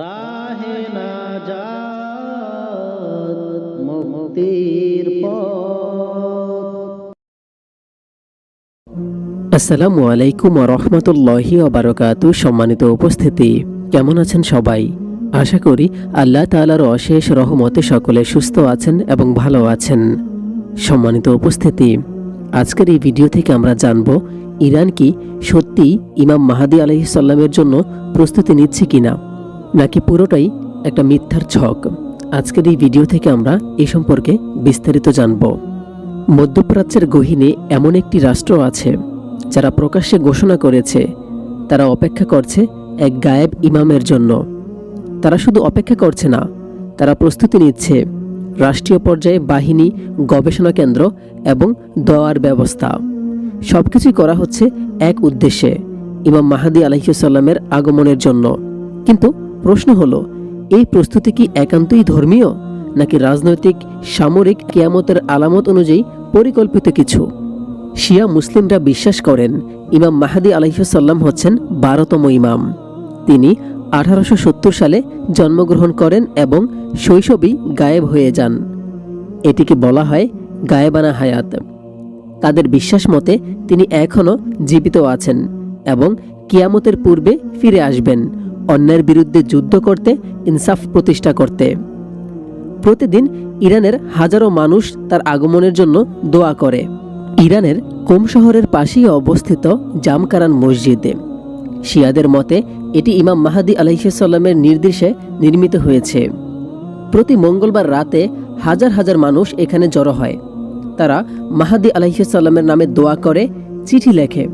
রাহে না মুক্তির আসসালামু আলাইকুম রহমতুল্লাহি সম্মানিত উপস্থিতি, কেমন আছেন সবাই? আশা করি আল্লাহ তাআলার অশেষ রহমতে সকলে সুস্থ আছেন এবং ভালো আছেন। সম্মানিত উপস্থিতি, আজকের এই ভিডিও থেকে আমরা জানব, ইরান কি সত্যি ইমাম মাহাদি আলহিসাল্লামের জন্য প্রস্তুতি নিচ্ছে কিনা? নাকি পুরোটাই একটা মিথ্যার ছক? আজকের এই ভিডিও থেকে আমরা এ সম্পর্কে বিস্তারিত জানব। মধ্যপ্রাচ্যের গহীনে এমন একটি রাষ্ট্র আছে, যারা প্রকাশ্যে ঘোষণা করেছে, তারা অপেক্ষা করছে এক গায়েব ইমামের জন্য। তারা শুধু অপেক্ষা করছে না, তারা প্রস্তুতি নিচ্ছে, রাষ্ট্রীয় পর্যায়ে বাহিনী, গবেষণা কেন্দ্র এবং দোয়ার ব্যবস্থা। সব কিছুই করা হচ্ছে এক উদ্দেশ্যে, ইমাম মাহাদি আলহিসাল্লামের আগমনের জন্য। কিন্তু প্রশ্ন হলো, এই প্রস্তুতি কি একান্তই ধর্মীয়, নাকি রাজনৈতিক, সামরিক, কেয়ামতের আলামত অনুযায়ী পরিকল্পিত কিছু? শিয়া মুসলিমরা বিশ্বাস করেন, ইমাম মাহাদি আলাইসাল্লাম হচ্ছেন বারোতম ইমাম। তিনি আঠারোশো সত্তর সালে জন্মগ্রহণ করেন এবং শৈশবেই গায়েব হয়ে যান। এটিকে বলা হয় গায়েবানা হায়াত। তাদের বিশ্বাস মতে তিনি এখনও জীবিত আছেন এবং কিয়ামতের পূর্বে ফিরে আসবেন। অন্যের বিরুদ্ধে যুদ্ধ করতে, ইনসাফ প্রতিষ্ঠা করতে। প্রতিদিন ইরানের হাজারো মানুষ তার আগমনের জন্য দোয়া করে। ইরানের কোম শহরের পাশেই অবস্থিত জামকারান মসজিদে। শিয়াদের মতে, এটি ইমাম মাহাদি আলহিসাল্লামের নির্দেশে নির্মিত হয়েছে। প্রতি মঙ্গলবার রাতে হাজার হাজার মানুষ এখানে জড়ো হয়। তারা মাহাদি আলহিসাল্লামের নামে দোয়া করে, চিঠি লেখে।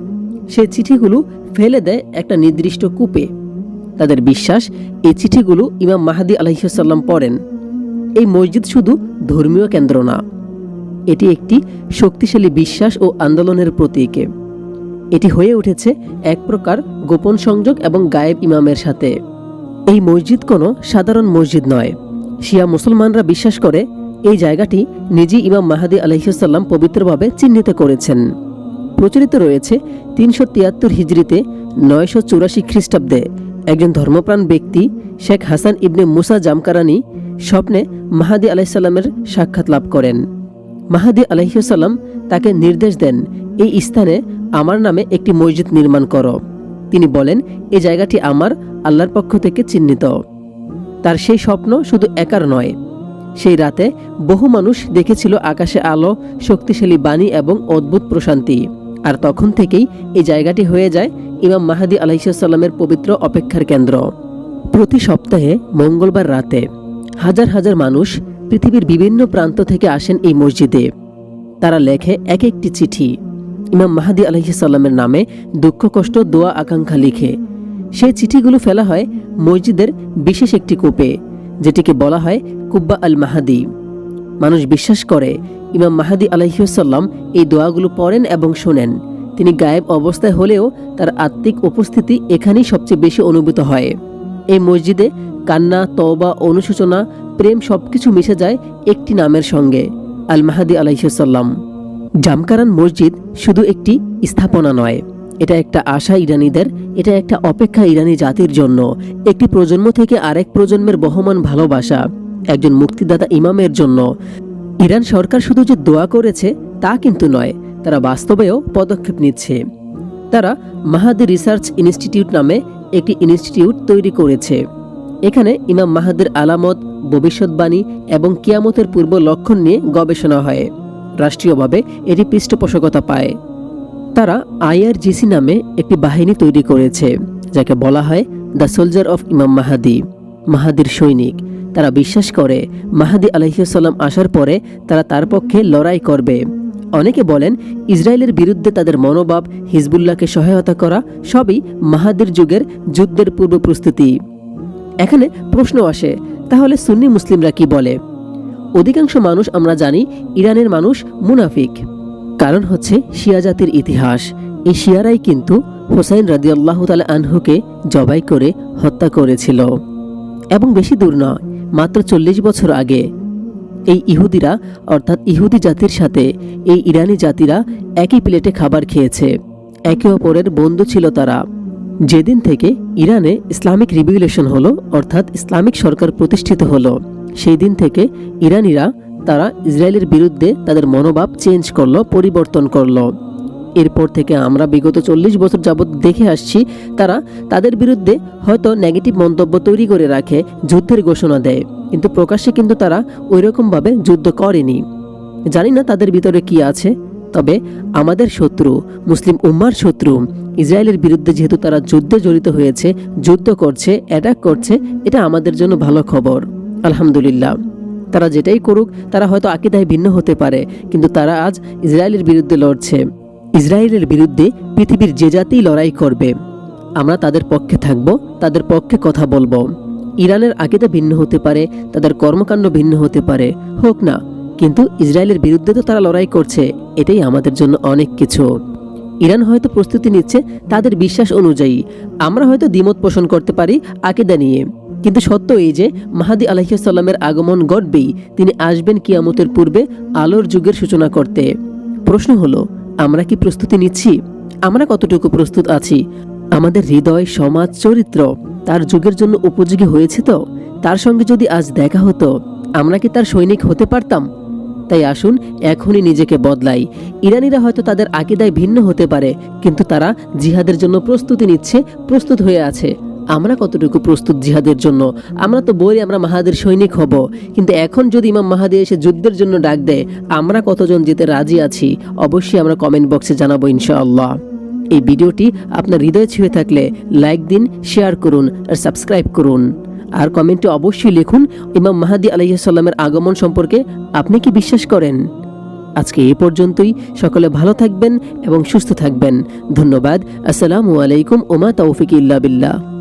সেই চিঠিগুলো ফেলে দেয় একটা নির্দিষ্ট কূপে। তাদের বিশ্বাস এই চিঠিগুলো ইমাম মাহাদি আলহিসাল্লাম পড়েন। এই মসজিদ শুধু ধর্মীয় কেন্দ্র না, এটি একটি শক্তিশালী বিশ্বাস ও আন্দোলনের প্রতীকে। এটি হয়ে উঠেছে এক প্রকার গোপন সংযোগ এবং গায়েব ইমামের সাথে। এই মসজিদ কোনো সাধারণ মসজিদ নয়। শিয়া মুসলমানরা বিশ্বাস করে এই জায়গাটি নিজেই ইমাম মাহাদি আলহিসাল্লাম পবিত্রভাবে চিহ্নিত করেছেন। প্রচলিত রয়েছে তিনশো তিয়াত্তর হিজড়িতে নয়শো চুরাশি খ্রিস্টাব্দে একজন ধর্মপ্রাণ ব্যক্তি, শেখ হাসান ইবনে মুসা জামকারানি, স্বপ্নে মাহাদি আলাইসাল্লামের সাক্ষাৎ লাভ করেন। মাহাদি আলহিসাল্লাম তাকে নির্দেশ দেন, এই স্থানে আমার নামে একটি মসজিদ নির্মাণ করো। তিনি বলেন এই জায়গাটি আমার, আল্লাহর পক্ষ থেকে চিহ্নিত। তার সেই স্বপ্ন শুধু একার নয়। সেই রাতে বহু মানুষ দেখেছিল আকাশে আলো, শক্তিশালী বাণী এবং অদ্ভুত প্রশান্তি। আর তখন থেকেই এই জায়গাটি হয়ে যায় ইমাম মাহাদি আলাইসাল্লামের পবিত্র অপেক্ষার কেন্দ্র। প্রতি সপ্তাহে মঙ্গলবার রাতে হাজার হাজার মানুষ পৃথিবীর বিভিন্ন প্রান্ত থেকে আসেন এই মসজিদে। তারা লেখে এক একটি চিঠি। ইমাম মাহাদি আলহিসাল্লামের নামে দুঃখ, কষ্ট, দোয়া, আকাঙ্ক্ষা লিখে। সেই চিঠিগুলো ফেলা হয় মসজিদের বিশেষ একটি কূপে, যেটিকে বলা হয় কুব্বা আল মাহাদি মানুষ বিশ্বাস করে, ইমাম মাহাদি আলহিসাল্লাম এই দোয়াগুলো পড়েন এবং শোনেন। তিনি গায়েব অবস্থায় হলেও তার আত্মিক উপস্থিতি এখানেই সবচেয়ে বেশি অনুভূত হয়। এই মসজিদে কান্না, তওবা, অনুশোচনা, প্রেম সবকিছু মিশে যায় একটি নামের সঙ্গে, আল মাহাদি আলাইসাল্লাম জামকারান মসজিদ শুধু একটি স্থাপনা নয়, এটা একটা আশা ইরানিদের, এটা একটা অপেক্ষা ইরানি জাতির জন্য, একটি প্রজন্ম থেকে আরেক প্রজন্মের বহমান ভালোবাসা। একজন মুক্তিদাতা ইমামের জন্য। ইরান সরকার শুধু যে দোয়া করেছে, তা কিন্তু নয়, তারা বাস্তবেও পদক্ষেপ নিচ্ছে। তারা মাহাদি রিসার্চ ইনস্টিটিউট নামে একটি ইনস্টিটিউট তৈরি করেছে। এখানে ইমাম মাহাদের আলামত, ভবিষ্যৎবাণী এবং কিয়ামতের পূর্ব লক্ষণ নিয়ে গবেষণা হয়। রাষ্ট্রীয়ভাবে এটি পৃষ্ঠপোষকতা পায়। তারা আইআরজিসি নামে একটি বাহিনী তৈরি করেছে, যাকে বলা হয় দ্য সোলজার অফ ইমাম মাহাদি। মাহাদির সৈনিক। তারা বিশ্বাস করে, মাহাদি আলহিসাল্লাম আসার পরে তারা তার পক্ষে লড়াই করবে। অনেকে বলেন, ইসরায়েলের বিরুদ্ধে তাদের মনোভাব, হিজবুল্লাহকে সহায়তা করা, সবই মাহাদির যুগের যুদ্ধের পূর্ব প্রস্তুতি। এখানে প্রশ্ন আসে, তাহলে সুন্নি মুসলিমরা কি বলে? অধিকাংশ মানুষ আমরা জানি, ইরানের মানুষ মুনাফিক। কারণ হচ্ছে শিয়া জাতির ইতিহাস। এই শিয়ারাই কিন্তু হোসাইন রাদিয়াল্লাহ তালা আনহুকে জবাই করে হত্যা করেছিল। এবং বেশি দূর নয়, মাত্র চল্লিশ বছর আগে। এই ইহুদিরা, অর্থাৎ ইহুদি জাতির সাথে এই ইরানি জাতিরা একই প্লেটে খাবার খেয়েছে। একে অপরের বন্ধু ছিল তারা। যেদিন থেকে ইরানে ইসলামিক রিভিউলেশন হলো, অর্থাৎ ইসলামিক সরকার প্রতিষ্ঠিত হলো সেই দিন থেকে ইরানিরা তারা ইসরায়েলের বিরুদ্ধে তাদের মনোভাব চেঞ্জ করল, পরিবর্তন করল। এরপর থেকে আমরা বিগত চল্লিশ বছর যাবৎ দেখে আসছি, তারা তাদের বিরুদ্ধে হয়তো নেগেটিভ মন্তব্য তৈরি করে রাখে, যুদ্ধের ঘোষণা দেয়। কিন্তু প্রকাশ্যে কিন্তু তারা ওইরকমভাবে যুদ্ধ করেনি। জানি না তাদের ভিতরে কি আছে, তবে আমাদের শত্রু, মুসলিম উম্মার শত্রু, ইসরায়েলের বিরুদ্ধে যেহেতু তারা যুদ্ধে জড়িত হয়েছে, যুদ্ধ করছে অ্যাটাক করছে, এটা আমাদের জন্য ভালো খবর। আলহামদুলিল্লাহ। তারা যেটাই করুক, তারা হয়তো আকিদায় ভিন্ন হতে পারে, কিন্তু তারা আজ ইসরায়েলের বিরুদ্ধে লড়ছে। ইসরায়েলের বিরুদ্ধে পৃথিবীর যে জাতি লড়াই করবে, আমরা তাদের পক্ষে থাকব, তাদের পক্ষে কথা বলব। ইরানের আকিদা ভিন্ন হতে পারে, তাদের কর্মকাণ্ড ভিন্ন হতে পারে, হোক না, কিন্তু ইসরায়েলের বিরুদ্ধে তো তারা লড়াই করছে, এটাই আমাদের জন্য অনেক কিছু। ইরান হয়তো প্রস্তুতি নিচ্ছে তাদের বিশ্বাস অনুযায়ী, আমরা হয়তো দ্বিমত পোষণ করতে পারি আকিদা নিয়ে। কিন্তু সত্য এই যে, মাহাদি আলহিসাল্লামের আগমন ঘটবেই, তিনি আসবেন কিয়ামতের পূর্বে আলোর যুগের সূচনা করতে। প্রশ্ন হলো আমরা কি প্রস্তুতি নিচ্ছি? আমরা কতটুকু প্রস্তুত আছি? আমাদের হৃদয় সমাজ চরিত্র, তার যুগের জন্য উপযোগী হয়েছে তো? তার সঙ্গে যদি আজ দেখা হতো, আমরা কি তার সৈনিক হতে পারতাম? তাই আসুন, এখনই নিজেকে বদলাই। ইরানিরা হয়তো তাদের আকিদায় ভিন্ন হতে পারে, কিন্তু তারা জিহাদের জন্য প্রস্তুতি নিচ্ছে, প্রস্তুত হয়ে আছে। আমরা কতটুকু প্রস্তুত জিহাদের জন্য? আমরা তো বলি আমরা মাহাদের সৈনিক হব। কিন্তু এখন যদি ইমাম মাহাদি এসে যুদ্ধের জন্য ডাক দেয়, আমরা কতজন যেতে রাজি আছি? অবশ্যই আমরা কমেন্ট বক্সে জানাব ইনশাআল্লাহ। এই ভিডিওটি আপনার হৃদয়ে ছুঁয়ে থাকলে লাইক দিন, শেয়ার করুন আর সাবস্ক্রাইব করুন। আর কমেন্টে অবশ্যই লিখুন, ইমাম মাহাদি আলাইসাল্লামের আগমন সম্পর্কে আপনি কি বিশ্বাস করেন? আজকে এ পর্যন্তই। সকলে ভালো থাকবেন এবং সুস্থ থাকবেন। ধন্যবাদ। আসসালামু আলাইকুম, ওমা তৌফিক ইল্লা বিল্লাহ।